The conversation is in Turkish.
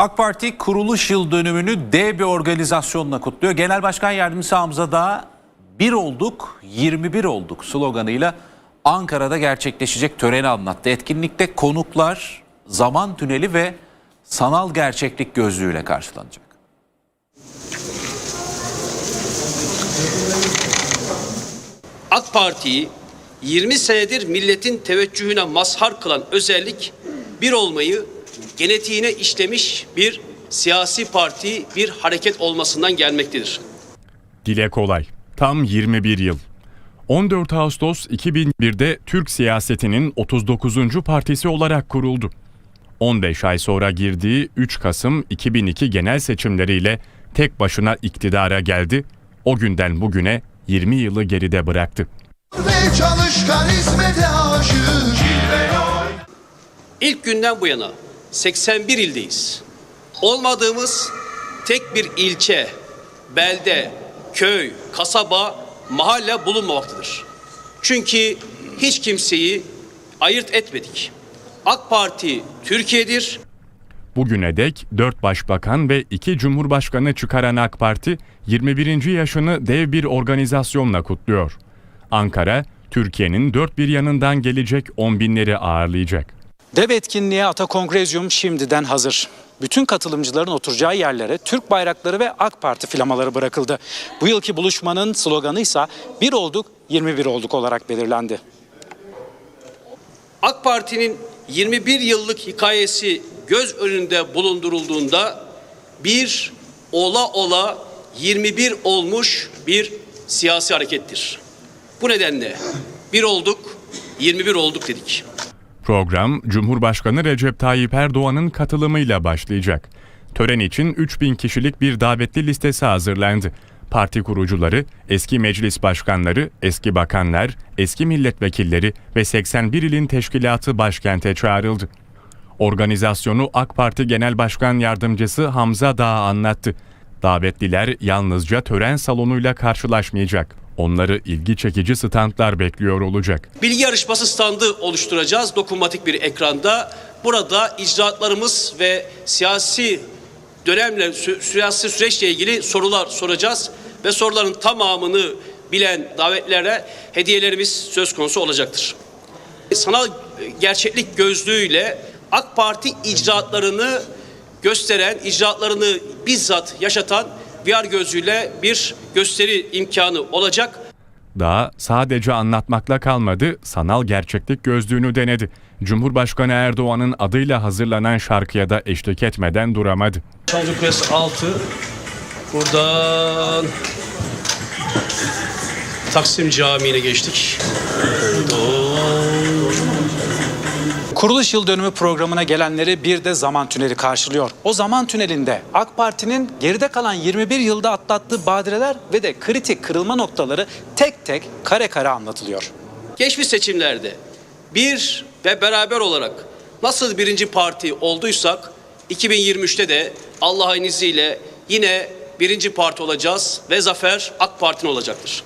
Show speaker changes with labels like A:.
A: AK Parti kuruluş yıl dönümünü dev bir organizasyonla kutluyor. Genel Başkan Yardımcısı Hamza Dağ bir olduk 21 olduk sloganıyla Ankara'da gerçekleşecek töreni anlattı. Etkinlikte konuklar zaman tüneli ve sanal gerçeklik gözlüğüyle karşılanacak.
B: AK Parti'yi 20 senedir milletin teveccühüne mazhar kılan özellik bir olmayı genetiğine işlemiş bir siyasi parti, bir hareket olmasından gelmektedir.
C: Dile kolay. Tam 21 yıl. 14 Ağustos 2001'de Türk siyasetinin 39. partisi olarak kuruldu. 15 ay sonra girdiği 3 Kasım 2002 genel seçimleriyle tek başına iktidara geldi. O günden bugüne 20 yılı geride bıraktı.
B: İlk günden bu yana 81 ildeyiz. Olmadığımız tek bir ilçe, belde, köy, kasaba, mahalle bulunmamaktadır. Çünkü hiç kimseyi ayırt etmedik. AK Parti Türkiye'dir.
C: Bugüne dek 4 başbakan ve 2 cumhurbaşkanı çıkaran AK Parti 21. yaşını dev bir organizasyonla kutluyor. Ankara, Türkiye'nin dört bir yanından gelecek on binleri ağırlayacak.
D: Dev etkinliğe Ata Kongrezyum şimdiden hazır. Bütün katılımcıların oturacağı yerlere Türk bayrakları ve AK Parti flamaları bırakıldı. Bu yılki buluşmanın sloganı ise bir olduk 21 olduk olarak belirlendi.
B: AK Parti'nin 21 yıllık hikayesi göz önünde bulundurulduğunda bir ola ola 21 olmuş bir siyasi harekettir. Bu nedenle bir olduk, 21 olduk dedik.
C: Program Cumhurbaşkanı Recep Tayyip Erdoğan'ın katılımıyla başlayacak. Tören için 3000 kişilik bir davetli listesi hazırlandı. Parti kurucuları, eski meclis başkanları, eski bakanlar, eski milletvekilleri ve 81 ilin teşkilatı başkente çağrıldı. Organizasyonu AK Parti Genel Başkan Yardımcısı Hamza Dağ anlattı. Davetliler yalnızca tören salonuyla karşılaşmayacak. Onları ilgi çekici standlar bekliyor olacak.
B: Bilgi yarışması standı oluşturacağız dokunmatik bir ekranda. Burada icraatlarımız ve siyasi dönemle, siyasi süreçle ilgili sorular soracağız. Ve soruların tamamını bilen davetlere hediyelerimiz söz konusu olacaktır. Sanal gerçeklik gözlüğüyle AK Parti icraatlarını gösteren, icraatlarını bizzat yaşatan VR gözlüğüyle bir gösteri imkanı olacak.
C: Daha sadece anlatmakla kalmadı, sanal gerçeklik gözlüğünü denedi. Cumhurbaşkanı Erdoğan'ın adıyla hazırlanan şarkıya da eşlik etmeden duramadı.
B: Kulesi 6 buradan Taksim Camii'ne geçtik.
D: Kuruluş yıl dönümü programına gelenleri bir de zaman tüneli karşılıyor. O zaman tünelinde AK Parti'nin geride kalan 21 yılda atlattığı badireler ve de kritik kırılma noktaları tek tek kare kare anlatılıyor.
B: Geçmiş seçimlerde bir ve beraber olarak nasıl birinci parti olduysak 2023'te de Allah'ın izniyle yine birinci parti olacağız ve zafer AK Parti'nin olacaktır.